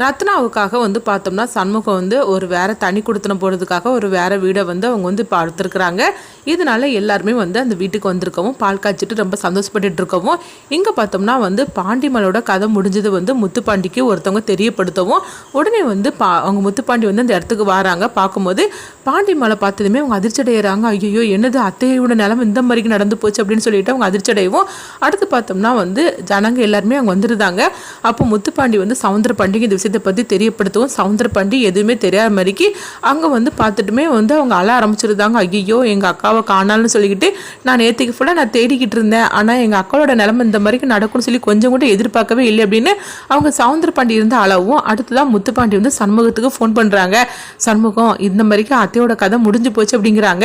ரத்னாவுக்காக வந்து பார்த்தோம்னா சண்முகம் வந்து ஒரு வேற தனி கொடுத்தன போகிறதுக்காக ஒரு வேற வீடை வந்து அவங்க வந்து பார்த்துருக்குறாங்க. இதனால எல்லாருமே வந்து அந்த வீட்டுக்கு வந்திருக்கவும் பால் காய்ச்சிட்டு ரொம்ப சந்தோஷப்பட்டுட்டு இருக்கவும் இங்கே பார்த்தோம்னா வந்து பாண்டிமலோட கதை முடிஞ்சது வந்து முத்துப்பாண்டிக்கு ஒருத்தவங்க தெரியப்படுத்தவும் உடனே வந்து பா அவங்க முத்துப்பாண்டி வந்து அந்த இடத்துக்கு வராங்க. பார்க்கும்போது பாண்டிமலை பார்த்ததுமே அவங்க அதிர்ச்சி அடைகிறாங்க ஐயோ என்னது அத்தையோட நிலம இந்த மாதிரிக்கு நடந்து போச்சு அப்படின்னு சொல்லிட்டு அவங்க அதிர்ச்சி அடையவும் அடுத்து பார்த்தோம்னா வந்து ஜனங்க எல்லாருமே அவங்க வந்துருந்தாங்க. அப்போ முத்துப்பாண்டி வந்து சவுந்தர பாண்டிக்கு விஷயத்தை பற்றி தெரியப்படுத்தவும் சவுந்தர பாண்டி எதுவுமே தெரியாத மாதிரிக்கு அங்கே வந்து பார்த்துட்டுமே வந்து அவங்க அழ ஆரம்பிச்சிருந்தாங்க. ஐயோ எங்கள் அக்காவை காணால்னு சொல்லிக்கிட்டு நான் நேற்றுக்கு ஃபுல்லாக நான் தேடிக்கிட்டு இருந்தேன். ஆனால் எங்கள் அக்காவோட நிலம இந்த மாதிரிக்கு நடக்கும்னு சொல்லி கொஞ்சம் கூட எதிர்பார்க்கவே இல்லை அப்படின்னு அவங்க சவுந்தர பாண்டி இருந்த அளவும் அடுத்ததான் முத்துப்பாண்டி வந்து சண்முகத்துக்கு ஃபோன் பண்ணுறாங்க சண்முகம் இந்த மாதிரிக்கு அத்தையோட கதை முடிஞ்சு போச்சு அப்படிங்கிறாங்க.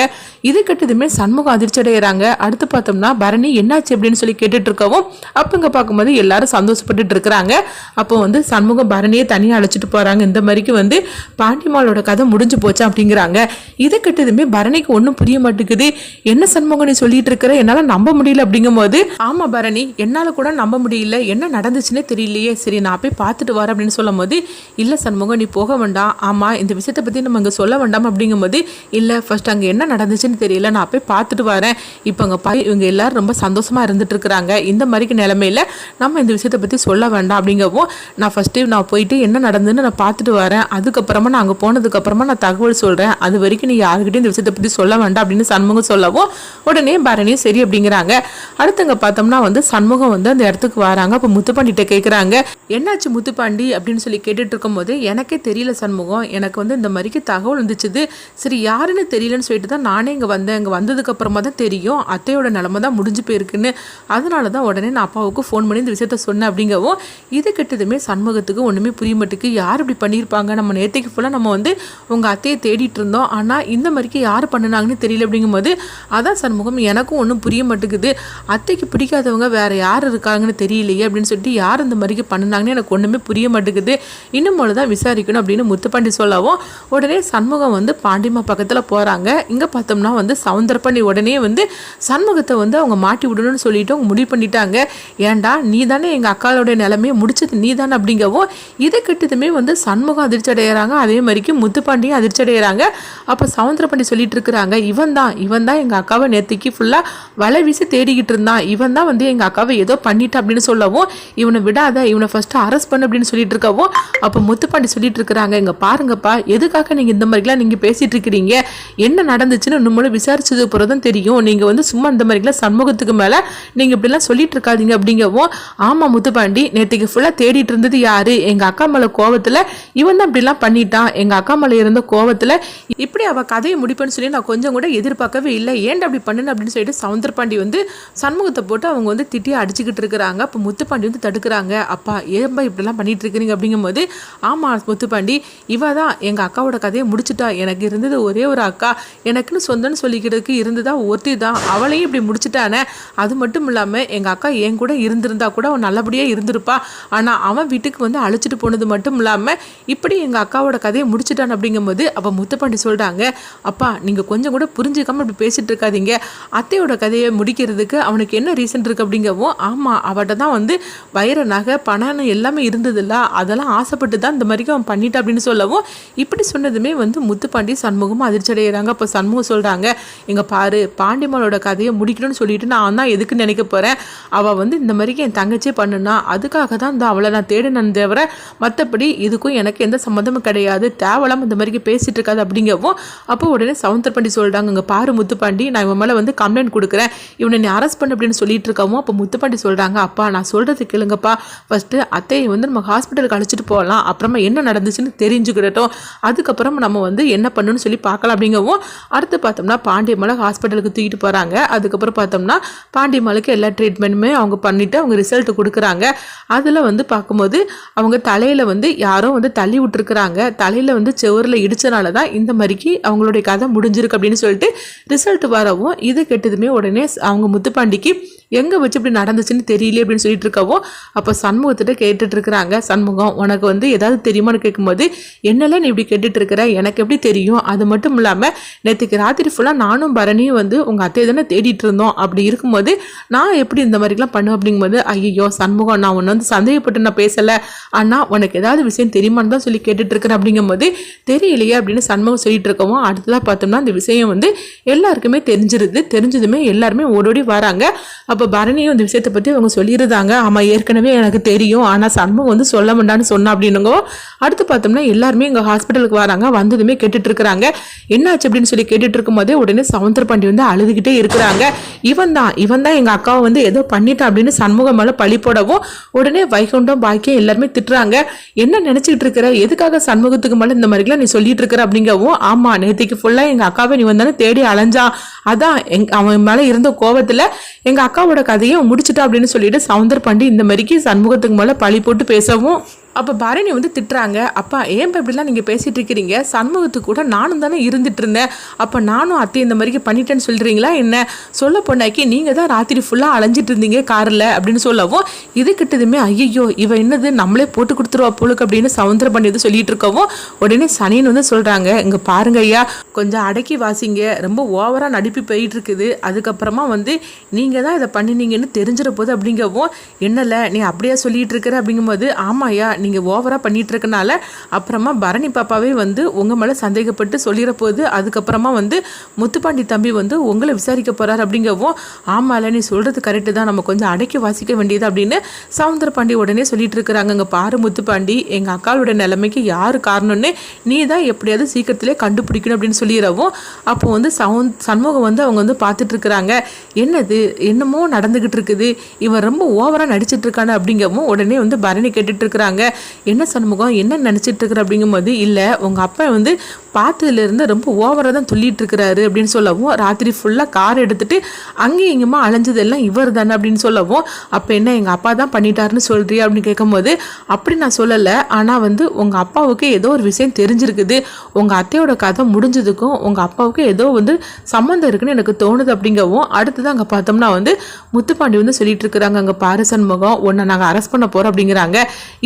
இது கெட்டதுமே சண்முகம் அதிர்ச்சி அடைகிறாங்க அடுத்து பார்த்தோம்னா பரணி என்னாச்சு அப்படின்னு சொல்லி கேட்டுட்டு இருக்கவும் அப்போ இங்கே பார்க்கும்போது எல்லாரும் சந்தோஷப்பட்டுட்டு இருக்கிறாங்க. அப்போ வந்து சண்முகம் பரணியை தனியாக அழைச்சிட்டு போகிறாங்க இந்த மாதிரிக்கு வந்து பாண்டிமாலோட கதை முடிஞ்சு போச்சு அப்படிங்கிறாங்க. இதை கெட்டதுமே பரணிக்கு ஒன்றும் புரிய மாட்டேங்குது. என்ன சண்முகம் நீ சொல்லிட்டு இருக்கிற? என்னால் நம்ப முடியல அப்படிங்கும்போது ஆமாம் பரணி என்னால் கூட நம்ப முடியல. என்ன நடந்துச்சுன்னே தெரியலையே. சரி நான் போய் பார்த்துட்டு வரேன் அப்படின்னு சொல்லும் போது இல்லை சண்முகம் நீ போக வேண்டாம். ஆமாம் இந்த விஷயத்தை பற்றி நம்ம இங்கே சொல்ல வேண்டாம் அப்படிங்கும்போது இல்லை ஃபர்ஸ்ட் அங்கே என்ன நடந்துச்சுன்னு தெரியல. நான் போய் பார்த்துட்டு வரேன். இப்போ அங்கே பாய் இவங்க எல்லாரும் ரொம்ப சந்தோஷமாக இருந்துட்டு இருக்கிறாங்க. இந்த மாதிரிக்கு நிலமையில நம்ம இந்த விஷயத்தை பற்றி சொல்ல வேண்டாம் அப்படிங்கவும் நான் ஃபஸ்ட்டு நான் போயிட்டு என்ன நடந்ததுன்னு நான் பார்த்துட்டு வரேன். அதுக்கப்புறமா நான் அங்கே போனதுக்கப்புறமா நான் தகவல் சொல்கிறேன் அது வரைக்கும் நீ யாருக்கிட்டையும் இந்த விஷயத்தை பற்றி சொல்ல வேண்டாம் அப்படின்னு சண்முகம் சொல்லவும் உடனே பரணியும் சரி அப்படிங்கிறாங்க. அடுத்தங்க பார்த்தோம்னா வந்து சண்முகம் வந்து அந்த இடத்துக்கு வராங்க. அப்போ முத்துப்பாண்டிகிட்ட கேட்குறாங்க என்னாச்சு முத்துப்பாண்டி? அப்படின்னு சொல்லி கேட்டுட்டு இருக்கும்போது எனக்கே தெரியல சண்முகம். எனக்கு வந்து இந்த மாதிரிக்கு தகவல் வந்துச்சுது. சரி யாருன்னு தெரியலன்னு சொல்லிட்டு தான் நானே இங்கே வந்தேன். இங்கே வந்ததுக்கப்புறமா தான் தெரியும். அத்தையோட நிலமை தான் முடிஞ்சு போயிருக்குன்னு. அதனால தான் உடனே நான் அப்பாவுக்கு ஃபோன் பண்ணி இந்த விஷயத்த சொன்னேன். அப்படிங்கவும் இது கெட்டதுமே சண்முகத்துக்கு ஒன்றுமே புரிய மாட்டுக்கு யார் இப்படி பண்ணியிருப்பாங்க? நம்ம நேற்றுக்கு ஃபுல்லாக நம்ம வந்து உங்கள் அத்தையை தேடிட்டு இருந்தோம். ஆனால் இந்த மாதிரிக்கு யார் பண்ணினாங்கன்னு தெரியல அப்படிங்கும்போது அதான் சண்முகம் எனக்கும் ஒன்றும் புரிய மாட்டேங்குது. அத்தைக்கு பிடிக்காதவங்க வேற யார் இருக்காங்கன்னு தெரியலையே அப்படின்னு சொல்லிட்டு யார் இந்த மாதிரிக்கு பண்ணினாங்கன்னு எனக்கு ஒன்றுமே புரிய மாட்டேங்குது. இன்னும் போல தான் விசாரிக்கணும் அப்படின்னு முத்துப்பாண்டி சொல்லவும் உடனே சண்முகம் வந்து பாண்டிமா பக்கத்தில் போகிறாங்க இங்கே பார்த்தோம்னா வந்து சவுந்தரப்பாண்டி உடனே வந்து சண்முகத்தை வந்து அவங்க மாட்டி விடணும்னு சொல்லிட்டு அவங்க முடிவு பண்ணிட்டாங்க. ஏன்டா நீ தானே எங்கள் அக்காளோட நிலைமையை முடிச்சது நீ தானே அப்படிங்கவும் இதை கிட்டதுமே வந்து சண்முகம் அதிர்ச்சி அடைகிறாங்க அதே மாதிரிக்கு முத்துப்பாண்டியும் அதிர்ச்சி அடைகிறாங்க அப்போ சவுந்தரபாண்டி சொல்லிட்டு இருக்கிறாங்க இவன் தான் இவன் தான் எங்கள் அக்காவை நேற்றுக்கு ஃபுல்லாக வலை வீசி தேடிக்கிட்டு இருந்தான். இவன் தான் வந்து எங்கள் அக்காவை ஏதோ பண்ணிட்டு அப்படின்னு சொல்லவும் இவனை விடாத இவனை ஃபஸ்ட்டு அரெஸ்ட் பண்ணு அப்படின்னு சொல்லிட்டு இருக்கவும் அப்போ முத்துப்பாண்டி சொல்லிட்டு இருக்கிறாங்க இங்கே பாருங்கப்பா எதுக்காக நீங்கள் இந்த மாதிரிலாம் நீங்கள் பேசிட்டு இருக்கிறீங்க? என்ன நடந்துச்சுன்னு இன்னும் மூலம் விசாரிச்சது பிறதான் தெரியும். நீங்கள் வந்து சும்மா இந்த மாதிரிலாம் சண்முகத்துக்கு மேலே நீங்கள் இப்படிலாம் சொல்லிட்டு இருக்காதீங்க அப்படிங்கவும் ஆமாம் முத்துப்பாண்டி நேற்றுக்கு ஃபுல்லாக தேடிட்டு இருந்தது யார்? எங்கள் அக்கா மேலே கோவத்தில் இவன் தான் இப்படிலாம் பண்ணிட்டான். எங்கள் அக்கா மேலே இருந்த கோவத்தில் இப்படி அவள் கதையை முடிப்பேன்னு சொல்லி நான் கொஞ்சம் கூட எதிர்பார்க்கவே இல்லை. ஏன்டா அப்படி பண்ணுன அப்படின்னு சொல்லிட்டு சவுந்தரபாண்டி வந்து சண்முகத்தை போட்டு அவங்க வந்து திட்டியை அடிச்சுக்கிட்டு இருக்கிறாங்க. அப்போ முத்துப்பாண்டி வந்து தடுக்கிறாங்க. அப்பா ஏன்பா இப்படிலாம் பண்ணிட்டு இருக்கிறீங்க அப்படிங்கும்போது ஆமாம் முத்துப்பாண்டி இவ தான் எங்கள் அக்காவோட கதையை முடிச்சிட்டா. எனக்கு இருந்தது ஒரே ஒரு அக்கா. எனக்குன்னு சொந்தம்னு சொல்லிக்கிறதுக்கு இருந்ததா ஒருத்தி தான். அவளையும் இப்படி முடிச்சுட்டானே. அது மட்டும் இல்லாமல் எங்கள் அக்கா என் கூட இருந்திருந்தா கூட அவன் நல்லபடியாக இருந்திருப்பா. ஆனால் அவன் வீட்டுக்கு வந்து அழைச்சிட்டு போனது மட்டும் இல்லாமல் இப்படி எங்கள் அக்காவோட கதையை முடிச்சிட்டான் அப்படிங்கும்போது அப்போ முத்துப்பாண்டி சொல்கிறாங்க அப்பா நீங்கள் கொஞ்சம் கூட புரிஞ்சுக்காம இப்படி பேசிகிட்டு இருக்காதீங்க. அத்தையோட கதையை முடிக்கிறதுக்கு அவனுக்கு என்ன ரீசன் இருக்குது அப்படிங்கவும் ஆமாம் அவட்ட தான் வந்து வைர நகை பணம் எல்லாமே இருந்ததில்ல. அதெல்லாம் ஆசைப்பட்டு தான் இந்த மாதிரிக்கு அவன் பண்ணிட்டான் அப்படின்னு சொல்லவும் இப்படி சொன்னதுமே வந்து முத்துப்பாண்டி சண்முகமும் அதிர்ச்சி அடைகிறாங்க அப்போ சண்முகம் சொல்கிறாங்க இங்கே பாரு பாண்டிமலோட கதையை முடிக்கணும்னு சொல்லிட்டு நான் தான் எதுக்கு நினைக்க போகிறேன் அவள் வந்து இந்த மாதிரிக்கு என் தங்கச்சியே பண்ணுனா அதுக்காக தான் இந்த அவளை நான் தேடினேன் தவிர மற்றபடி இதுக்கும் எனக்கு எந்த சம்மந்தமும் கிடையாது. தேவலாம் இந்த மாதிரிக்கு பேசிகிட்டு இருக்காது அப்படிங்கவும் அப்போ உடனே சவுந்தர் பாண்டி சொல்கிறாங்க இங்கே பாரு முத்துப்பாண்டி நான் இவன் மேலே வந்து கம்ப்ளைண்ட் கொடுக்குறேன். இவனை நீ அரெஸ்ட் பண்ண அப்படின்னு சொல்லிட்டு இருக்கவும் அப்போ முத்துப்பாண்டி சொல்கிறாங்க அப்பா நான் சொல்கிறது கேளுங்கப்பா. ஃபஸ்ட்டு அத்தையை வந்து நம்ம ஹாஸ்பிட்டலுக்கு அழைச்சிட்டு போகலாம். அப்புறமா என்ன நடந்துச்சுன்னு தெரிஞ்சுக்கிட்டோம் அதுக்கப்புறம் நம்ம வந்து என்ன பண்ணணும்னு சொல்லி பார்க்கலாம் அப்படிங்கவும் அடுத்து பார்த்தோம்னா பாண்டியமலை ஹாஸ்பிட்டலுக்கு தூக்கிட்டு போகிறாங்க அதுக்கப்புறம் பார்த்தோம்னா பாண்டியமலைக்கு எல்லா ட்ரீட்மெண்ட்டுமே அவங்க பண்ணிவிட்டு அவங்க ரிசல்ட் கொடுக்குறாங்க. அதில் வந்து பார்க்கும்போது அவங்க தலை தலையில் வந்து யாரோ வந்து தள்ளி விட்டுருக்குறாங்க. தலையில் வந்து செவரில் இடித்தனால தான் இந்த மாதிரிக்கு அவங்களுடைய கதை முடிஞ்சிருக்கு அப்படின்னு சொல்லிட்டு ரிசல்ட் வரவும் இது கெட்டதுமே உடனே அவங்க முத்துப்பாண்டிக்கு எங்கே வச்சு இப்படி நடந்துச்சுன்னு தெரியல அப்படின்னு சொல்லிட்டு இருக்கவோ அப்போ சண்முகத்திட்ட கேட்டுட்டு இருக்கிறாங்க. சண்முகம் உனக்கு வந்து ஏதாவது தெரியுமான்னு கேட்கும்போது என்னெல்லாம் நீ இப்படி கேட்டுட்டு இருக்கிற? எனக்கு எப்படி தெரியும்? அது மட்டும் இல்லாமல் நேற்றுக்கு ராத்திரி ஃபுல்லாக நானும் பரணியும் வந்து உங்கள் அத்தை தானே தேடிட்டு இருந்தோம். அப்படி இருக்கும்போது நான் எப்படி இந்த மாதிரிலாம் பண்ணுவேன் அப்படிங்கும்போது ஐயோ சண்முகம் நான் உன்னை வந்து சந்தேகப்பட்டு நான் பேசலை. ஆனால் உனக்கு ஏதாவது விஷயம் தெரியுமான்னு தான் சொல்லி கேட்டுட்டு இருக்கிறேன் அப்படிங்கும்போது தெரியலையே அப்படின்னு சண்முகம் சொல்லிட்டு இருக்கவும் அடுத்ததாக பார்த்தோம்னா அந்த விஷயம் வந்து எல்லாருக்குமே தெரிஞ்சிருது தெரிஞ்சதுமே எல்லாருமே ஓடோடி வராங்க. அப்போ பரணியும் இந்த விஷயத்தை பற்றி அவங்க சொல்லியிருந்தாங்க. ஆமாம் ஏற்கனவே எனக்கு தெரியும். ஆனால் சண்முகம் வந்து சொல்ல வேண்டாம்னு சொன்னா அப்படின்னுங்க அடுத்து பார்த்தோம்னா எல்லாருமே எங்கள் ஹாஸ்பிட்டலுக்கு வராங்க. வந்ததுமே கேட்டுட்டு இருக்கிறாங்க என்னாச்சு அப்படின்னு சொல்லி கேட்டுட்டு இருக்கும்போதே உடனே சவுந்தர பாண்டி வந்து அழுதுகிட்டே இருக்கிறாங்க. இவன் தான் இவன் தான் எங்கள் அக்காவை வந்து ஏதோ பண்ணிட்டான் அப்படின்னு சண்முகம் மேலே பழி போடவும் உடனே வைகுண்டம் பாக்கியம் எல்லாருமே திட்டுறாங்க. என்ன நினைச்சிட்டு இருக்கிற? எதுக்காக சண்முகத்துக்கு மேலே இந்த மாதிரிலாம் நீ சொல்லிட்டு இருக்கிற அப்படிங்கவும் ஆமா நேத்திக்கு ஃபுல்லா எங்க அக்காவை நீ வந்தானே தேடி அலைஞ்சா. அதான் எங் அவன் மேலே இருந்த கோவத்துல எங்க அக்காவோட கதையை முடிச்சிட்டா அப்படின்னு சொல்லிட்டு சவுந்தர் பாண்டி இந்த மாதிரிக்கு சண்முகத்துக்கு மேலே பழி போட்டு பேசவும் அப்போ பரணி வந்து திட்டுறாங்க. அப்பா ஏன் இப்படிலாம் நீங்கள் பேசிகிட்டு இருக்கிறீங்க? சண்முகத்துக்கு கூட நானும் தானே இருந்துட்டு இருந்தேன். அப்போ நானும் அத்தை இந்த மாதிரிக்கு பண்ணிட்டேன்னு சொல்கிறீங்களா என்ன? சொல்ல பொண்ணாக்கி நீங்கள் தான் ராத்திரி ஃபுல்லாக அலைஞ்சிட்டு இருந்தீங்க காரில் அப்படின்னு சொல்லவும் இது கிட்டதுமே ஐயோ இவ என்னது? நம்மளே போட்டு கொடுத்துருவா போலுக்கு அப்படின்னு சவுந்தர பண்ணி வந்து சொல்லிட்டு இருக்கவும் உடனே சனின்னு வந்து சொல்கிறாங்க இங்கே பாருங்க ஐயா கொஞ்சம் அடக்கி வாசிங்க. ரொம்ப ஓவராக நடிப்பு போயிட்டு இருக்குது. அதுக்கப்புறமா வந்து நீங்கள் தான் இதை பண்ணினீங்கன்னு தெரிஞ்சிட போது அப்படிங்கவும் என்னல நீ அப்படியே சொல்லிட்டு இருக்கிற? அப்படிங்கும்போது ஆமாய்யா நீங்கள் ஓவராக பண்ணிகிட்ருக்கனால அப்புறமா பரணி பாப்பாவே வந்து உங்கள் மேலே சந்தேகப்பட்டு சொல்லிட போகுது அதுக்கப்புறமா வந்து முத்துப்பாண்டி தம்பி வந்து உங்களை விசாரிக்க போகிறார் அப்படிங்கவும் ஆமால நீ சொல்கிறது கரெக்டு தான் நம்ம கொஞ்சம் அடைக்க வாசிக்க வேண்டியது அப்படின்னு சவுந்தர பாண்டி உடனே சொல்லிட்டு இருக்கிறாங்க அங்கே பாரு முத்துப்பாண்டி எங்கள் அக்காவோட நிலைமைக்கு யார் காரணம்னு நீ தான் எப்படியாவது சீக்கிரத்திலே கண்டுபிடிக்கணும் அப்படின்னு சொல்லிடவும் அப்போ வந்து சவுந் சண்முகம் வந்து அவங்க வந்து பார்த்துட்டு இருக்கிறாங்க என்னது என்னமோ நடந்துக்கிட்டு இருக்குது இவன் ரொம்ப ஓவராக நடிச்சிட்டு இருக்கானு அப்படிங்கவும் உடனே வந்து பரணி கேட்டுட்டு இருக்கிறாங்க என்ன சண்முகம் என்ன நினச்சிட்டு இருக்கிற அப்படிங்கும்போது இல்லை உங்கள் அப்பா வந்து பார்த்ததுலேருந்து ரொம்ப ஓவராக தான் சொல்லிட்டு இருக்கிறாரு அப்படின்னு சொல்லவும் ராத்திரி ஃபுல்லாக கார் எடுத்துகிட்டு அங்கேயும் இங்கேயுமா அலைஞ்சதெல்லாம் இவர் தானே அப்படின்னு சொல்லவும் அப்போ என்ன எங்கள் அப்பா தான் பண்ணிட்டாருன்னு சொல்கிறியா அப்படின்னு கேட்கும்போது அப்படி நான் சொல்லலை. ஆனால் வந்து உங்கள் அப்பாவுக்கு ஏதோ ஒரு விஷயம் தெரிஞ்சிருக்குது. உங்கள் அத்தையோட கதை முடிஞ்சதுக்கும் உங்கள் அப்பாவுக்கு ஏதோ வந்து சம்மந்தம் இருக்குன்னு எனக்கு தோணுது அப்படிங்கவும் அடுத்தது அங்கே பார்த்தோம்னா வந்து முத்துப்பாண்டி வந்து சொல்லிட்டு இருக்கிறாங்க அங்கே பாரு முகம் உன்னை நாங்கள் அரெஸ்ட் பண்ண போகிறோம் அப்படிங்கிறாங்க.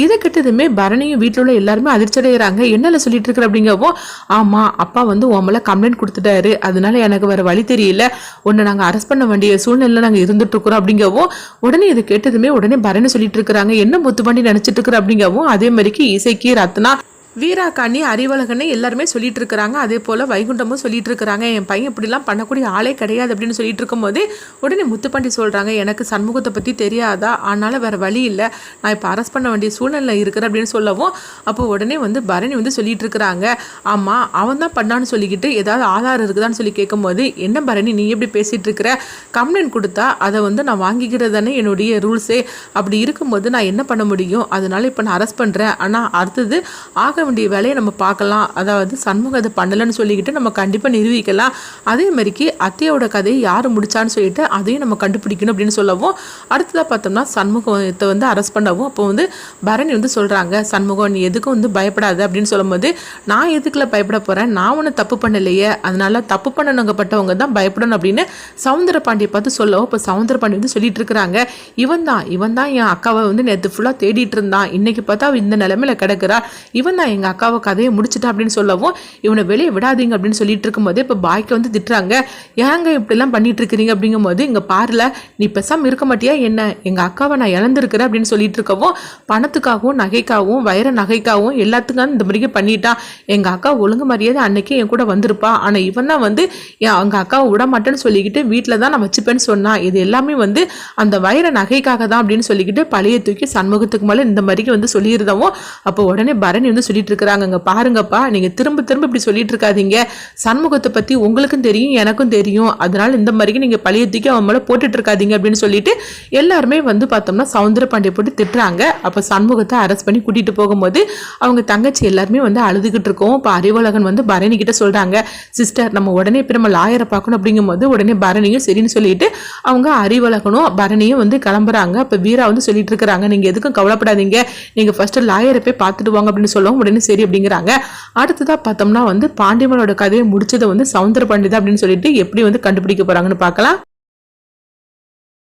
இதை கேட்டதுமே பரணியும் வீட்டில் உள்ள எல்லாருமே அதிர்ச்சி அடைகிறாங்க என்னல சொல்லிட்டு இருக்கிற அப்படிங்கவும் ஆமாம் அப்பா வந்து உன் கம்ப்ளைண்ட் கொடுத்துட்டாரு. அதனால எனக்கு வேறு வழி தெரியல. உன்னை நாங்கள் அரெஸ்ட் பண்ண வேண்டிய சூழ்நிலை நாங்கள் இருந்துட்டு இருக்கிறோம் அப்படிங்கவும் உடனே இதை கேட்டதுமே உடனே பரணி சொல்லிட்டு இருக்கிறாங்க. என்ன முத்துப்பாண்டி நினச்சிட்டு இருக்கிற அப்படிங்கவும் அதே மாதிரிக்கு இசைக்கு ரத்னா வீராக்காணி அறிவழகன்னு எல்லாருமே சொல்லிட்டு இருக்கிறாங்க அதே போல் வைகுண்டமும் சொல்லிட்டு இருக்கிறாங்க என் பையன் இப்படிலாம் பண்ணக்கூடிய ஆளே கிடையாது அப்படின்னு சொல்லிட்டு இருக்கும்போது உடனே முத்துப்பாண்டி சொல்கிறாங்க எனக்கு சண்முகத்தை பற்றி தெரியாதா? அதனால் வேறு வழி இல்லை. நான் இப்போ அரெஸ்ட் பண்ண வேண்டிய சூழ்நிலை இருக்கிறேன் அப்படின்னு சொல்லவும் அப்போ உடனே வந்து பரணி வந்து சொல்லிட்டு இருக்கிறாங்க ஆமாம் அவன் தான் பண்ணான்னு சொல்லிக்கிட்டு ஏதாவது ஆதாரம் இருக்குதான்னு சொல்லி கேட்கும்போது என்ன பரணி நீ எப்படி பேசிகிட்டு இருக்கிற கம்ப்ளைண்ட் கொடுத்தா அதை வந்து நான் வாங்கிக்கிறது தானே என்னுடைய ரூல்ஸே. அப்படி இருக்கும்போது நான் என்ன பண்ண முடியும்? அதனால் இப்போ நான் அரெஸ்ட் பண்ணுறேன் ஆனால் அடுத்தது ஆக வேண்டிய வேலையை நம்ம பார்க்கலாம். அதாவது சண்முகம் அதை பண்ணலைன்னு சொல்லிக்கிட்டு நம்ம கண்டிப்பாக நிரூபிக்கலாம். அதே மாதிரிக்கு அத்தையோட கதையை யார் முடிச்சான்னு சொல்லிட்டு அதையும் நம்ம கண்டுபிடிக்கணும் அப்படின்னு சொல்லவும் அடுத்ததாக பார்த்தோம்னா சண்முகத்தை வந்து அரெஸ்ட் பண்ணவும் அப்போ வந்து பரணி வந்து சொல்கிறாங்க சண்முகம் நீ எதுக்கும் வந்து பயப்படாத அப்படின்னு சொல்லும்போது நான் எதுக்குள்ள பயப்பட போகிறேன் நான் ஒன்றும் தப்பு பண்ணலையே. அதனால தப்பு பண்ணணுங்கப்பட்டவங்க தான் பயப்படணும் அப்படின்னு சவுந்தர பாண்டியை பார்த்து சொல்லவும் இப்போ சவுந்தர பாண்டி வந்து சொல்லிட்டு இருக்கிறாங்க. இவன் தான் இவன் தான் என் அக்காவை வந்து நேற்று ஃபுல்லாக தேடிட்டு இருந்தான். இன்னைக்கு பார்த்தா அவ இந்த நிலமையில கிடக்குறா. இவன் தான் எங்கள் அக்காவை கதையை முடிச்சிட்டா அப்படின்னு சொல்லவும் இவனை வெளியே விடாதீங்க அப்படின்னு சொல்லிட்டு இருக்கும்போது இப்போ பாய்க்கு வந்து திட்டுறாங்க. ஏங்க இப்படிலாம் பண்ணிட்டு இருக்கிறீங்க? அப்படிங்கும்போது இங்கே பாருல நீ பெசாமல் இருக்க மாட்டியா என்ன? எங்கள் அக்காவை நான் இழந்திருக்கிறேன் அப்படின்னு சொல்லிட்டு இருக்கவும் பணத்துக்காகவும் நகைக்காகவும் வைர நகைக்காகவும் எல்லாத்துக்கும் இந்த மாதிரியே பண்ணிட்டான் எங்கள் அக்கா ஒழுங்கு மரியாதை அன்னைக்கு என் கூட வந்திருப்பா. ஆனால் இவன் தான் வந்து என் அங்கே அக்காவை விட மாட்டேன்னு சொல்லிக்கிட்டு வீட்டில் தான் நான் வச்சுப்பேன்னு சொன்னான் இது எல்லாமே வந்து அந்த வைர நகைக்காக தான் அப்படின்னு சொல்லிக்கிட்டு பழைய தூக்கி சண்முகத்துக்கு மேலே இந்த மாதிரிக்கு வந்து சொல்லியிருந்தவும் அப்போ உடனே பரணி வந்து சொல்லி சொல்லிட்டு இருக்கிறாங்க பாருங்கப்பா நீங்க திரும்ப திரும்ப இப்படி சொல்லிட்டு இருக்காதீங்க சண்முகத்தை பத்தி உங்களுக்கும் தெரியும் எனக்கும் தெரியும். அதனால இந்த மாதிரி நீங்க பழைய தூக்கி அவன் மேல போட்டுட்டு இருக்காதீங்க அப்படின்னு சொல்லிட்டு எல்லாருமே வந்து பார்த்தோம்னா சவுந்தர பாண்டிய போட்டு திட்டுறாங்க. அப்ப சண்முகத்தை அரெஸ்ட் பண்ணி கூட்டிட்டு போகும்போது அவங்க தங்கச்சி எல்லாருமே வந்து அழுதுகிட்டு இருக்கோம். இப்போ அறிவழகன் வந்து பரணி கிட்ட சொல்றாங்க. சிஸ்டர் நம்ம உடனே இப்போ நம்ம லாயரை பார்க்கணும். அப்படிங்கும்போது உடனே பரணியும் சரின்னு சொல்லிட்டு அவங்க அறிவழகனும் பரணியும் வந்து கிளம்புறாங்க. இப்போ வீரா வந்து சொல்லிட்டு இருக்கிறாங்க நீங்க எதுக்கும் கவலைப்படாதீங்க. நீங்க ஃபர்ஸ்ட் லாயரை போய் பார்த்துட்டு வாங்க. அப்படின்னு சொல்லவும் உடனே சரி அப்படிங்கிறாங்க. அடுத்ததா பார்த்தோம்னா வந்து பாண்டியமனோட கதையை முடிச்சதை வந்து சவுந்தர பண்டிதா அப்படின்னு சொல்லிட்டு எப்படி வந்து கண்டுபிடிக்க போறாங்கன்னு பார்க்கலாம்.